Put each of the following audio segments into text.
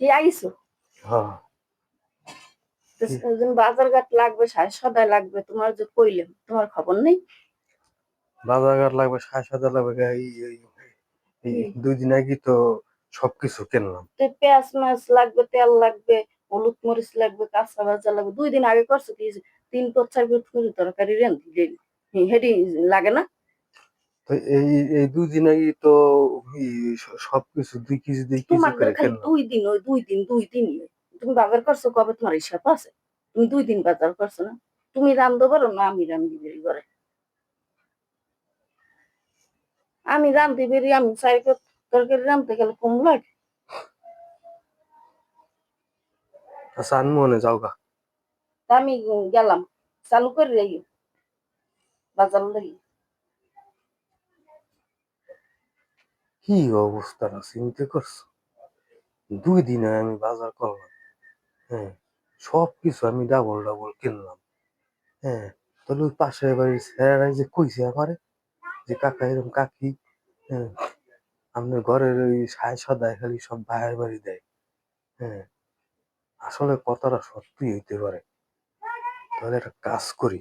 কি আইছো হ্যাঁ তো বাজার ঘাট লাগবে সদায় লাগবে তোমার যে কইলাম তোমার খবর নেই বাজার ঘাট লাগবে সাত লাগবে দুই দিন আগে তো সবকিছু কিনলাম তো পেঁয়াজ মাছ লাগবে তেল লাগবে হলুদ মরিচ লাগবে কাঁচা ভাজা লাগবে দুই দিন আগে করছ কি তিন পচার করে তরকারি রেঁধি হেডি লাগে না তো এই এই দুই দিন আগে তো সবকিছু দুই কেজি দুই কেজি তোমার করে খালি দুই দিন ওই দুই দিন দুই দিনই তুমি বাজার করছ কবে? তোমার হিসাব আছে। তুমি দুই দিন বাজার করছ না। তুমি রান্ধতে পারো না আমি রান্ধি বেরি করে আমি রান্ধতে বেরি আমি চাই তরকারি রান্ধতে গেলে কম লাগে। আচ্ছা আমি মনে যাও গা। আমি গেলাম চালু করে বাজার লাগি। কি অবস্থা চিন্তা করছ দুই দিনে আমি বাজার করলাম হ্যাঁ সব কিছু আমি ডাবল ডাবল কিনলাম হ্যাঁ তাহলে ওই পাশের বাড়ির স্যারেরাই যে কইছে আমারে যে কাকা এরকম কাকি হ্যাঁ আপনার ঘরের ওই সায় সদায় খালি সব ভাইয়ের বাড়ি দেয় হ্যাঁ আসলে কথাটা সত্যি হইতে পারে। তাহলে একটা কাজ করি,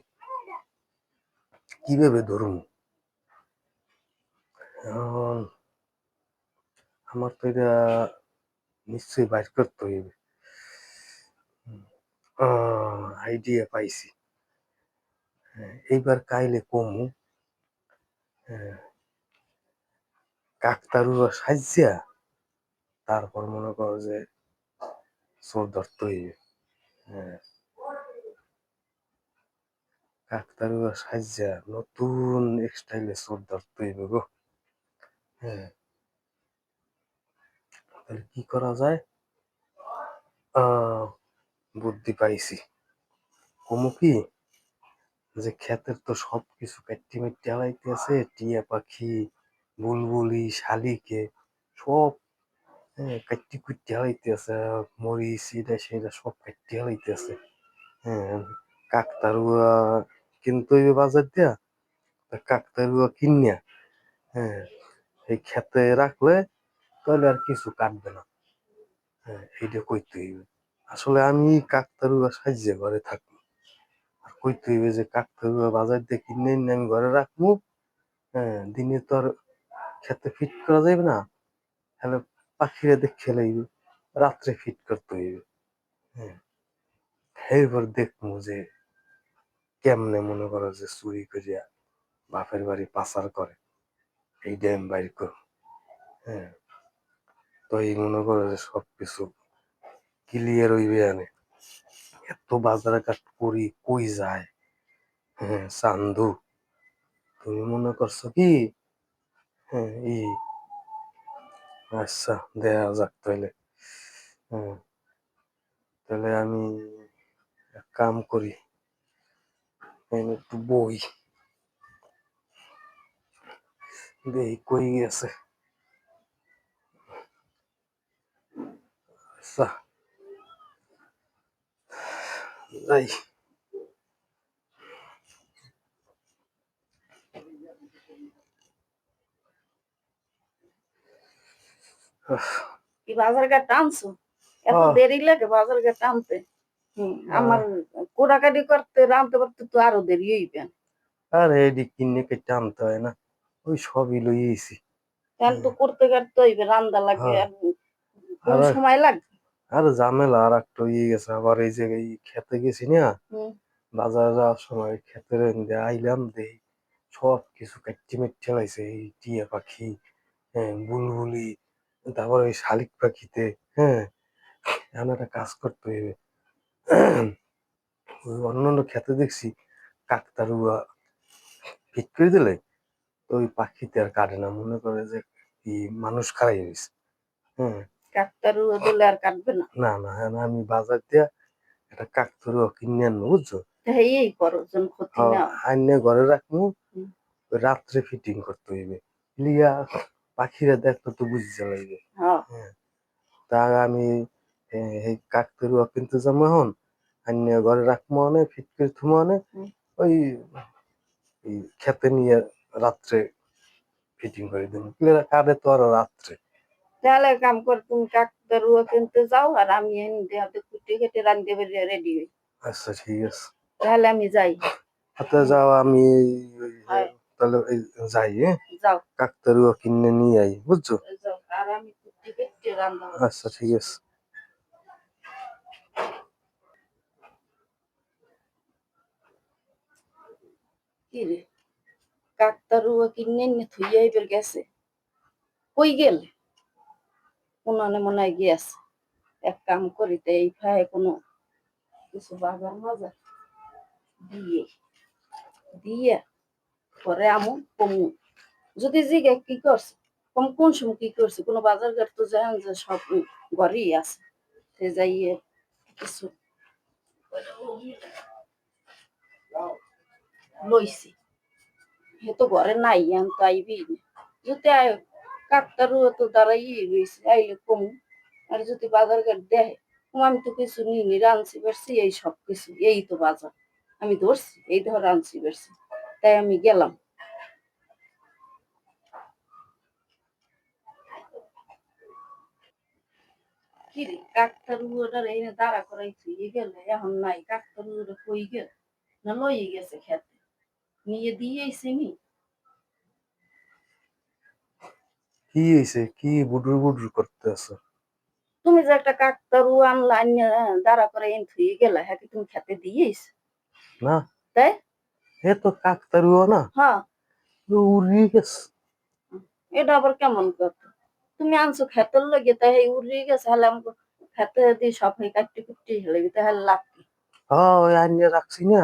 কীভাবে ধরুন? এখন আমার তো এটা নিশ্চয়ই বাইর করতে হইবে। আইডিয়া পাইছি। হ্যাঁ, এইবার কাইলে কমু। হ্যাঁ, কাকতারুয়া সাজিয়া তারপর মনে করো যে চোর ধরতে হইবে। হ্যাঁ। কাকতারুয়া সাজিয়া নতুন স্টাইলে চোর ধরতে হইবে গো। হ্যাঁ। তাহলে কি করা যায়? বুদ্ধি পাইছি। কমু কি? যে ক্ষেতের তো সব কিছু কাটি মাটি হালাইতেছে টিয়া পাখি, বুলবুলি, শালিকে, সব কাটি কুটি হালাইতেছে মরিচ এটা সেটা সব কাটি হালাইতেছে হ্যাঁ কাকতারুয়া কিনতে বাজার দিয়া কাকতারুয়া কিনিয়া হ্যাঁ এই খেতে রাখলে তাহলে আর কিছু কাটবে না। হ্যাঁ এইটা কইতে হইবে। আসলে আমি কাকতারুয়া সাহায্যে ঘরে থাকব। আর কইতে হইবে যে কাকতারুয়া বাজার দিয়ে কিনে আমি ঘরে রাখব। হ্যাঁ দিনে তো আর খেতে ফিট করা যাবে না। তাহলে পাখিরা দেখে লাইবে রাত্রে ফিট করতে হইবে। হ্যাঁ এরপর দেখব যে কেমনে মনে করো যে চুরি করিয়া বাপের বাড়ি পাচার করে। এই ড্যাম বাইর করো হ্যাঁ তো মনে করো যে সবকিছু ক্লিয়ার হইবে আনে এত বাজার ঘাট করি কই যায়? হ্যাঁ চান্দু, তুমি মনে করছ কি? হ্যাঁ আচ্ছা দেয়া যাক তাহলে হ্যাঁ তাহলে আমি এক কাম করি। একটু বই। দেই, কই গেছে? আচ্ছা। যাই কি বাজার ঘাট টানছো? এত। দেরি লাগে বাজার ঘাট টানতে আমার কোড়াকাটি করতে রাঁধতে পারতে তো আরও দেরি হইবে। আর এডি কিনে কেটে আনতে হয় না? ওই সবই লইয়েছি। তো করতে কাটতে হইবে রান্দা লাগবে হ্যাঁ। আর- সময় লাগবে? আর ঝামেলা আর একটা ইয়ে গেছে। আবার এই যে এই খেতে গেছি না বাজারে যাওয়ার সময় এনদে আইলাম দেই সব কিছু কাটি মেটে লাইছে এই টিয়া পাখি হ্যাঁ বুলবুলি তারপর ওই শালিক পাখিতে হ্যাঁ এমন একটা কাজ করতে হইবে। ওই অন্য অন্য খেতে দেখছি কাকতারুয়া ফিট করে দিলে ওই পাখিতে আর কাটে না। মনে করে যে কি মানুষ খারাই হয়েছে হ্যাঁ। কাকতারু দিলে আর কাটবে না। না না হ্যাঁ আমি বাজার দিয়া একটা কাকতারুয়া কিনে আনব বুঝছ? এই করো জন ক্ষতি না আইনে ঘরে রাখব রাত্রে ফিটিং করতে হইবে। লিয়া পাখিরা দেখতে তো বুঝতে লাগবে হ্যাঁ। তা আমি এই কাকতারুয়া কিনতে যাব এখন আইনে ঘরে রাখব অনেক ফিট করে থুমো অনেক ওই খেতে নিয়ে রাত্রে ফিটিং করে দেবো কারে তো আর রাত্রে। তাহলে এক কাম কর তুমি কাকতারুয়া কিনতে যাও আর আমি এনে দেহাতে কুটে কেটে রান্ধতে পারি রেডি হই আচ্ছা ঠিক আছে তাহলে আমি যাই হাতে যাও আমি ওই হ্যাঁ। তাহলে এই যাই হ্যাঁ যাও কাকতারুয়া কিনে নিয়ে আই বুঝছ যাও আর আমি কুটে কেটে রান্ধবো আচ্ছা ঠিক আছে কি রে কাকতারুয়া কিনে এনে থুইয়া এবার গেছে কই গেল উনানে মনে হয় গিয়েছে এক কাম করিতে এই ফায়ে কোনো কিছু বাগার মাজা দিয়ে দিয়ে পরে আমু কমু। যদি জিগে কি করছে? কম কোন সময় কি করছে? কোনো বাজার ঘাট তো জানেন যে সব ঘরেই আছে। সে যাইয়ে কিছু লইছি। হে তো ঘরে নাই আন তো আইবি যদি আয় কাকতারও তো দাঁড়াই রয়েছে, আইলে কমু। আর যদি বাজার ঘাট দেয় আমি তো কিছু রাঁধছি এই সব কিছু, এই তো বাজার। আমি ধরছি, এই ধর রাঁধছি তাই আমি গেলাম। এই দাঁড়া করাই থুয়ে গেলে, এখন নাই কাকতারুয়াটা কই গেল? না লই গেছে খেতে। নিয়ে দিয়েছি নি। কি হয়েছে কি বুডুর বুডুর করতে আছে তুমি যে একটা কাকতারু আনলা আইনা দাঁড়া করে এনে থুয়ে গেলা হ্যাঁ কি তুমি খেতে দিয়েছ? না। তাই? হে তো কাকতারুয়া না। হ্যাঁ। ও উড়িয়ে গেছে। এটা আবার কেমন কথা? তুমি আনছো খেতের লগে তাই হে উড়িয়ে গেছে হলে আমাকে খেতে দিয়ে সব হয়ে কাটতে কুটতে হেলে তাহলে লাভ কি? হ্যাঁ ওই আইনে রাখছি না।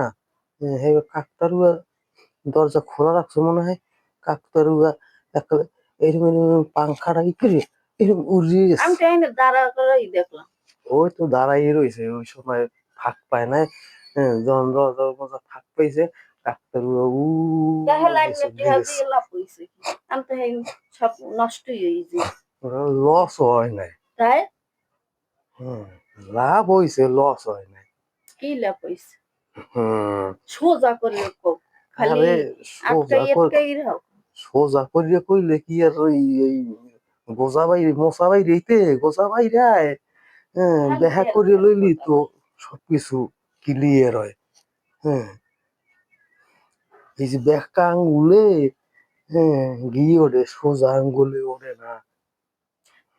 হে কাকতারুয়া দরজা খোলা রাখছো মনে হয়। কাকতারুয়া একটা এরকম এরকম পাংখাটা কি করে এরকম উড়িয়ে গেছে। আমি তো দাঁড়া করেই দেখলাম। ওই তো দাঁড়াই রয়েছে ওই সময় ফাঁক পায় নাই। হ্যাঁ, যখন দরজার ফাঁক পাইছে ডাক্তারুয়া উ আমি তো সব নষ্টই হয়েছে লস হয় নাই। তাই? হুম, লাভ হইছে লস হয় নাই। কি লাভ হয়েছে হুম, সোজা করে খালি আটকাই আটকাই রাও সোজা করিয়া কইলে কি আর ওই এই গোজা বাইরে মশা বাইরে এইতে গোজা বাইরে আয় হ্যাঁ খালি দেখা আর করিয়া লইলি তো সবকিছু ক্লিয়ার হয়। হ্যাঁ। এই যে ব্যাকা আঙ্গুলে হ্যাঁ গিয়ে ওঠে সোজা আঙ্গুলে ওঠে না।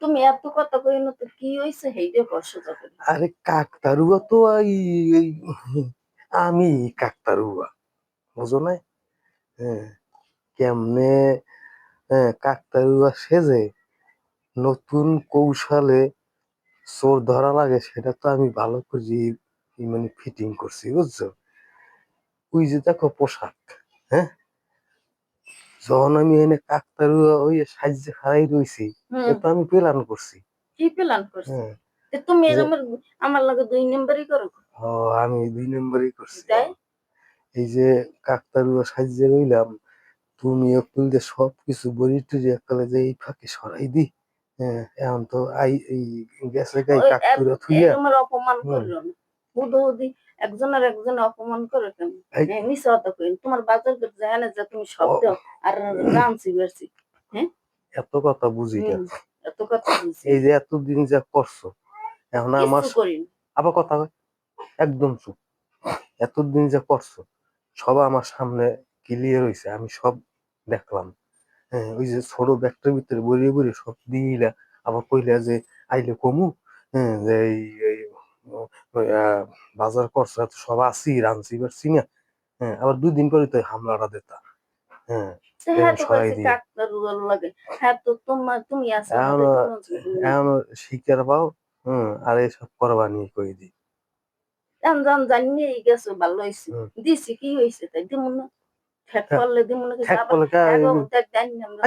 তুমি এত কথা কই না তো কি হয়েছে হেইডে সোজা করে। আরে কাকতারুয়া তো এই এই আমি কাকতারুয়া বুঝো না হ্যাঁ। কেমনে কাকতারুয়া সেজে নতুন কৌশলে চোর ধরা লাগে সেটা তো আমি ভালো করে মানে ফিটিং করছি বুঝছ? ওই যে দেখো পোশাক হ্যাঁ? যখন আমি এনে কাকতারুয়া ওই সাহায্যে খারাই রইছি এটা আমি প্ল্যান করছি। কি প্ল্যান করছ? হ্যাঁ। তুমি আমার আমার লাগে দুই নম্বরই করো। ও আমি দুই নম্বরই করছি। এই যে কাকতারুয়া সাহায্যে রইলাম তুমি একটু যে সব কিছু বড়ি টুরি যে এই ফাঁকে সরাই দি হ্যাঁ এখন তো আই এই গাই ওই কাকতুরা থুইয়া। এরকমের অপমান। করল বুধো একজনের একজন অপমান করে কেন? হ্যাঁ, মিশা কথা কই তোমার বাজার করতে যায় না যে তুমি সব দাও আর রাঁধছি বেরছি এত কথা বুঝি না এত কথা বুঝি। এই যে এতদিন যা করছ এখন আমার আবার কথা একদম চুপ। এতদিন যা করছ সব আমার সামনে ক্লিয়ার হয়েছে আমি সব দেখলাম। হ্যাঁ ওই যে ছোট ব্যাগটার ভিতরে বড়িয়ে বড়িয়ে সব দিলা আবার কইলা যে আইলে কমু? হ্যাঁ যে এই বাজার করছ সব আছি রাঁধছি পারছি না। হ্যাঁ আবার দুই দিন পরে তো হামলাটা দিতা। হ্যাঁ হ্যাঁ দিয়ে। হ্যাঁ শিকার পাও হম আর করবা নিয়ে কই দি জান জান জানিয়ে গেছো ভালো হয়েছে দিছি কি হয়েছে তাই দিমু না। ফ্যাট হ্যাঁ। করলে দিমু না ঠেক আবার কা আগে ওদের আমরা।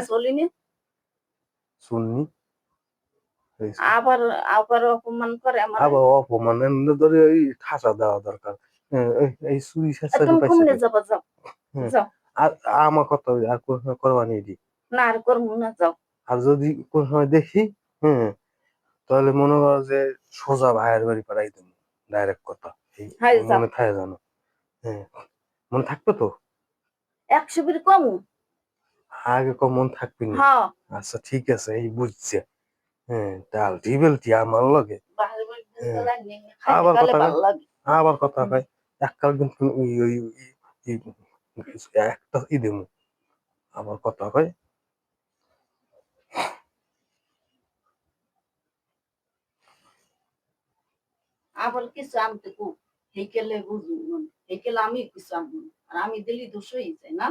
শুননি আবার আবার অপমান করে আমার। আবার অপমান এমনি ধরে ওই ঠাসা দেওয়া দরকার। হ্যাঁ, এই- এই চুরি আর পাইছে কমনে কি? যাবা যাও। যাও। আর আমার কথা আর করবা দি না আর করব না যাও। আর যদি কোন সময় দেখি হ্যাঁ তাহলে মনে করো যে সোজা ভাইয়ের বাড়ি পাঠাই দেবো। ডাইরেক্ট কথা। যাও। মনে থাকে জানো হ্যাঁ। মনে থাকবে তো? একশো কম? আগে কম মন থাকবে না। হ্যাঁ। আচ্ছা ঠিক আছে এই বুঝছে। হ্যাঁ ডাল বেলটি আমার লগে। হ্যাঁ। আবার কথা আবার কথা কয়? এককাল কিন্তু একটা ই দেবো। আবার কথা কয়? আবার কিছু আনতে কু। হেকেলে বুঝুন হেকেলে আমি কিছু আনব। আর আমি দিলি দোষ হয়ে যায় না